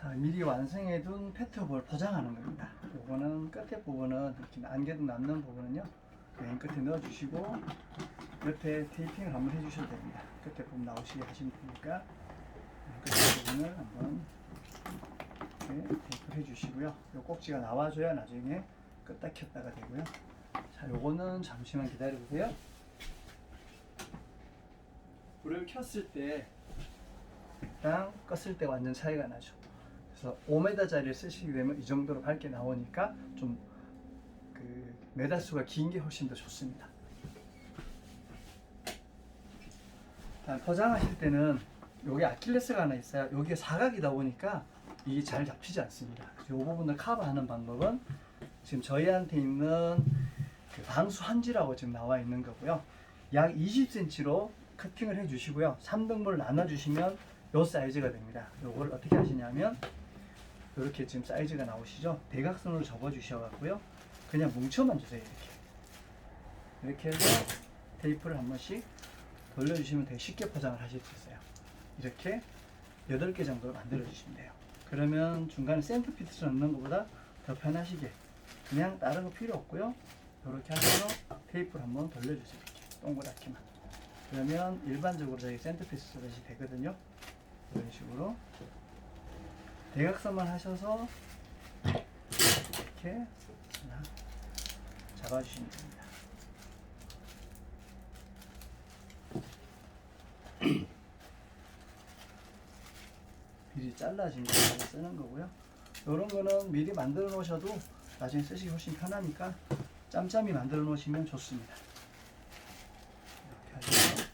자, 미리 완성해둔 페트볼 포장하는 겁니다. 요거는 끝에 부분은 이렇게 안개도 남는 부분은요, 맨 끝에 넣어주시고 옆에 테이핑을 한번 해주셔도 됩니다. 끝에 부분 나오시게 하시면 되니까 끝에 부분을 한번 이렇게 테이프를 해주시고요. 요 꼭지가 나와줘야 나중에 껐다 켰다가 되고요. 자, 요거는 잠시만 기다려보세요. 불을 켰을 때랑 껐을 때 완전 차이가 나죠. 그래서 5m짜리를 쓰시게 되면 이 정도로 밝게 나오니까 좀 그 메달 수가 긴 게 훨씬 더 좋습니다. 자, 포장하실 때는 여기 아킬레스가 하나 있어요. 여기가 사각이다 보니까 이게 잘 잡히지 않습니다. 이 부분을 커버하는 방법은 지금 저희한테 있는 그 방수 한지라고 지금 나와 있는 거고요. 약 20cm로 커팅을 해 주시고요. 3등분을 나눠 주시면 요 사이즈가 됩니다. 요거를 어떻게 하시냐면 이렇게 지금 사이즈가 나오시죠? 대각선으로 접어주셔갖고요. 그냥 뭉쳐만 주세요. 이렇게. 이렇게 해서 테이프를 한 번씩 돌려주시면 되게 쉽게 포장을 하실 수 있어요. 이렇게 8개 정도 만들어 주시면 돼요. 그러면 중간에 센터 피트를 넣는 것보다 더 편하시게 그냥 다른 거 필요 없고요. 이렇게 하셔서 테이프를 한번 돌려주세요. 이렇게 동그랗게만. 그러면 일반적으로 저희 센터 피트 쓰듯이 되거든요. 이런 식으로 대각선만 하셔서 이렇게 잡아주시면 됩니다. 미리 잘라진 거 쓰는 거고요. 이런 거는 미리 만들어 놓으셔도 나중에 쓰시기 훨씬 편하니까 짬짬이 만들어 놓으시면 좋습니다. 이렇게 하셔서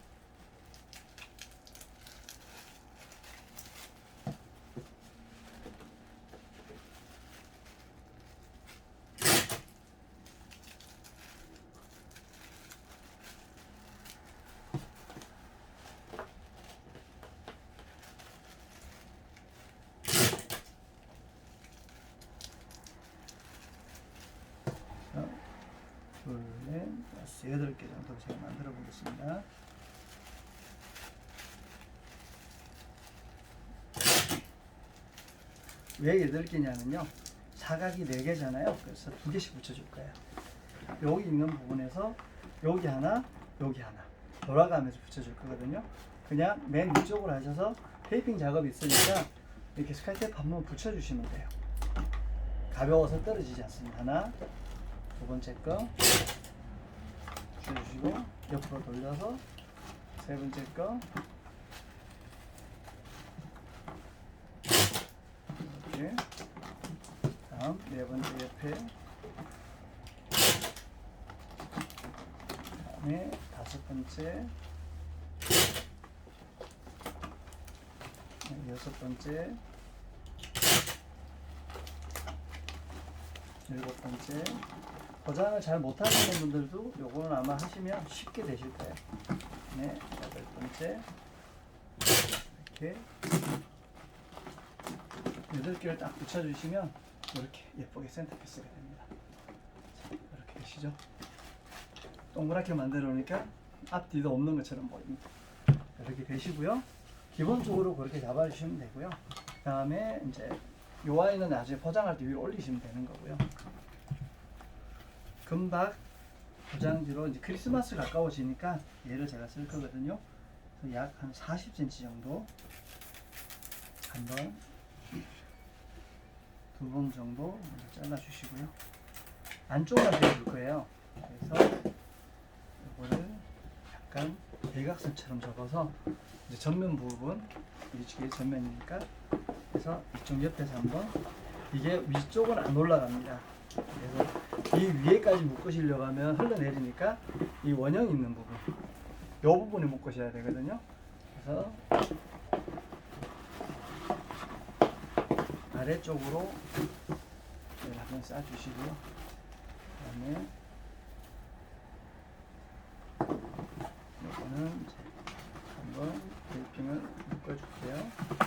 하나, 둘, 넷, 다섯, 여덟 개 정도 제가 만들어 보겠습니다. 왜 여덟 개냐면요. 사각이 네 개잖아요. 그래서 두 개씩 붙여줄 거예요. 여기 있는 부분에서 여기 하나, 여기 하나 돌아가면서 붙여줄 거거든요. 그냥 맨 위쪽으로 하셔서 테이핑 작업이 있으니까 이렇게 스카이테이프 한번 붙여주시면 돼요. 가벼워서 떨어지지 않습니다. 하나, 두 번째 거 붙여주시고 옆으로 돌려서 세 번째 거. 이렇게. 다음 네 번째 옆에. 다음에 다섯 번째. 네, 여섯 번째. 일곱 번째 포장을 잘 못하시는 분들도 요거는 아마 하시면 쉽게 되실 거예요. 네, 여덟 번째 이렇게 여덟 개를 딱 붙여주시면 이렇게 예쁘게 센터피스가 됩니다. 자, 이렇게 되시죠? 동그랗게 만들어 놓으니까 앞뒤도 없는 것처럼 보입니다. 이렇게 되시고요. 기본적으로 그렇게 잡아주시면 되고요. 그 다음에 이제 요 아이는 나중에 포장할 때 위로 올리시면 되는 거고요. 금박 포장지로 이제 크리스마스 가까워지니까 얘를 제가 쓸 거거든요. 약 한 40cm 정도 한 번, 두 번 정도 잘라 주시고요. 안쪽만 대줄 거예요. 그래서 이거를 약간 대각선처럼 접어서 이제 전면 부분 이쪽이 전면이니까 그래서 이쪽 옆에서 한번 이게 위쪽은 안 올라갑니다. 그래서 이 위에까지 묶으시려고 하면 흘러내리니까 이 원형 있는 부분 이 부분에 묶으셔야 되거든요. 그래서 아래쪽으로 한번 싸주시고요. 그다음에 이거는 한번 테이핑을 묶어줄게요.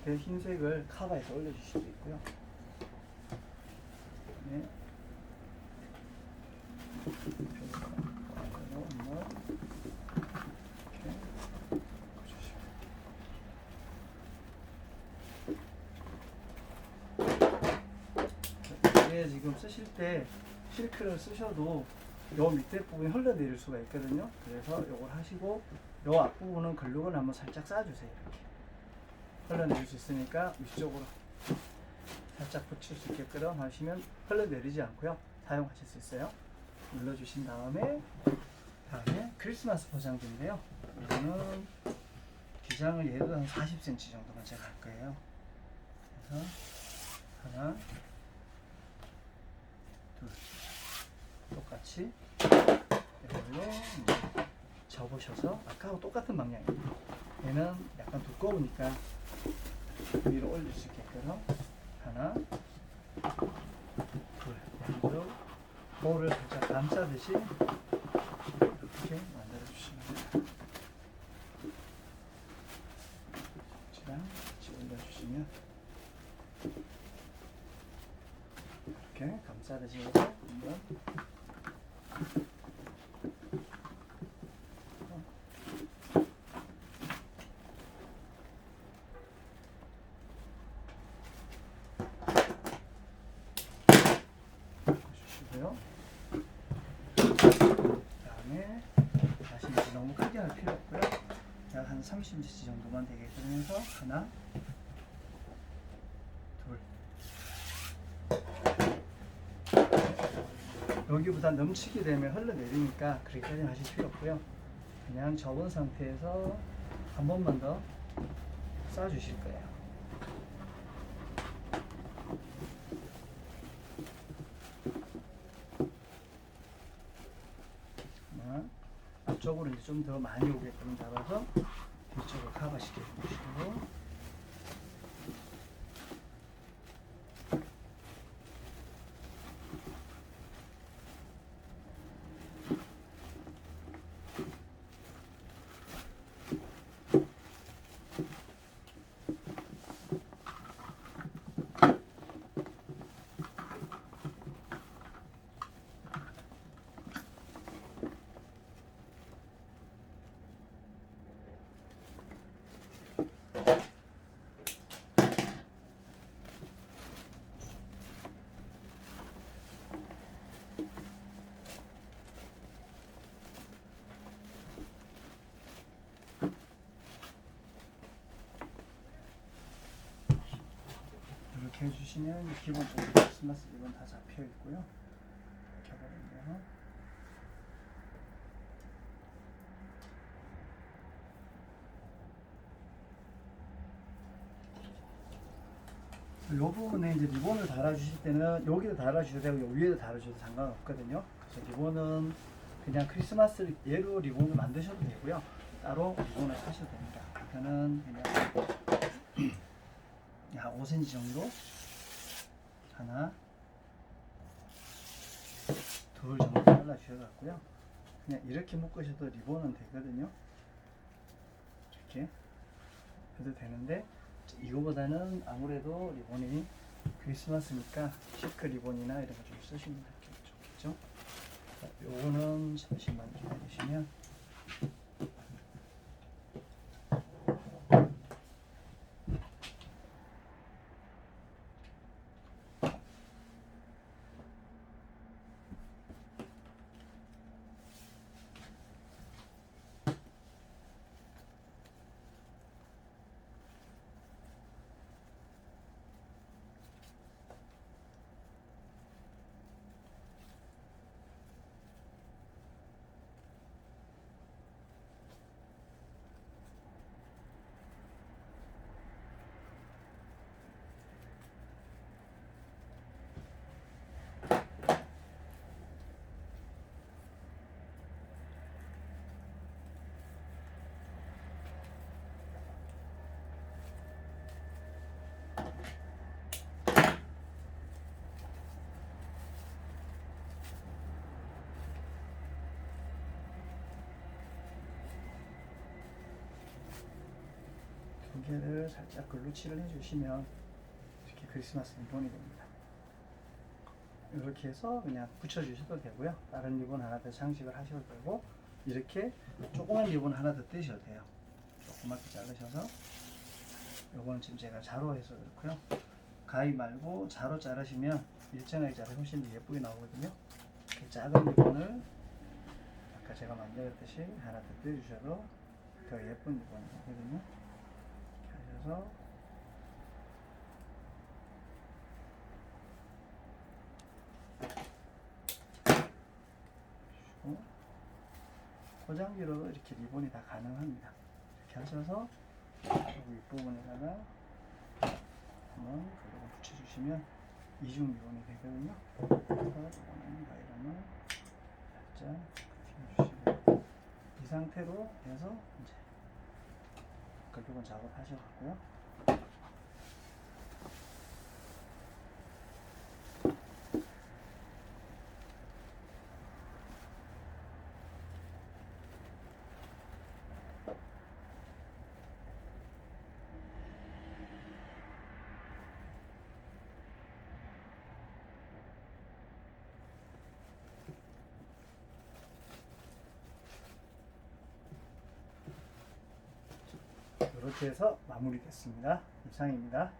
밑에 흰색을 카바에서 올려주실 수 있고요. 네. 이게 지금 쓰실 때 실크를 쓰셔도 요 밑에 부분이 흘러내릴 수가 있거든요. 그래서 요걸 하시고 요 앞부분은 글루건 한번 살짝 싸주세요. 이렇게 흘러내릴 수 있으니까 위쪽으로 살짝 붙일 수 있게끔 하시면 흘러내리지 않고요. 사용하실 수 있어요. 눌러주신 다음에 다음에 크리스마스 포장지인데요. 이거는 기장을 얘도 한 40cm 정도만 제가 할 거예요. 그래서 하나 둘 똑같이 이걸로 접으셔서 아까하고 똑같은 방향이에요. 얘는 약간 두꺼우니까 위로 올릴 수 있게끔 하나 둘 왼쪽 볼을 살짝 감싸듯이 이렇게 만들어 주시면. 지랑 같이 올려주시면 이렇게 감싸듯이 한번 주시고요. 그다음에 다시 이제 너무 크게 할 필요 없고요. 약 한 30cm 정도만 되게끔 해서 하나, 둘. 여기보다 넘치게 되면 흘러내리니까 그렇게까지 하실 필요 없고요. 그냥 접은 상태에서 한 번만 더 쏴주실 거예요. 앞쪽으로 이제 좀 더 많이 오게끔 잡아서 뒤쪽을 커버시켜 주시고 이렇게 해주시면 기본적으로 크리스마스 리본 다 잡혀 있고요. 켜버리면 이 부분에 이제 리본을 달아주실 때는 여기도 달아주셔도 되고 요 위에도 달아주셔도 상관없거든요. 그래서 리본은 그냥 크리스마스 얘로 리본을 만드셔도 되고요. 따로 리본을 사셔도 됩니다. 이거는 그냥 약 5cm 정도 하나 둘 정도 잘라 주셔갖고요. 그냥 이렇게 묶으셔도 리본은 되거든요. 이렇게 해도 되는데 이거보다는 아무래도 리본이 크리스마스니까 시크 리본이나 이런 거 좀 쓰시면 좋겠죠? 자, 요거는 잠시만 기다리시면 밑에를 살짝 글로 칠을 해주시면 이렇게 크리스마스 리본이 됩니다. 이렇게 해서 그냥 붙여주셔도 되고요. 다른 리본 하나 더 장식을 하셔도 되고 이렇게 조그만 리본 하나 더 떼셔도 돼요. 조그맣게 자르셔서 요거는 지금 제가 자로 해서 그렇고요. 가위 말고 자로 자르시면 일정하게 자르 훨씬 더 예쁘게 나오거든요. 이렇게 작은 리본을 아까 제가 만들었듯이 하나 더 떼주셔도 더 예쁜 리본이 되거든요. 하셔서 주시고 포장지로 이렇게 리본이 다 가능합니다. 이렇게 하셔서 윗부분에다가 한번 그리고 붙여주시면 이중 리본이 되거든요. 그래서 가위로는 살짝 펴주시고 이 상태로 해서 이제 글루건 작업하셔갖고 이렇게 해서 마무리됐습니다. 이상입니다.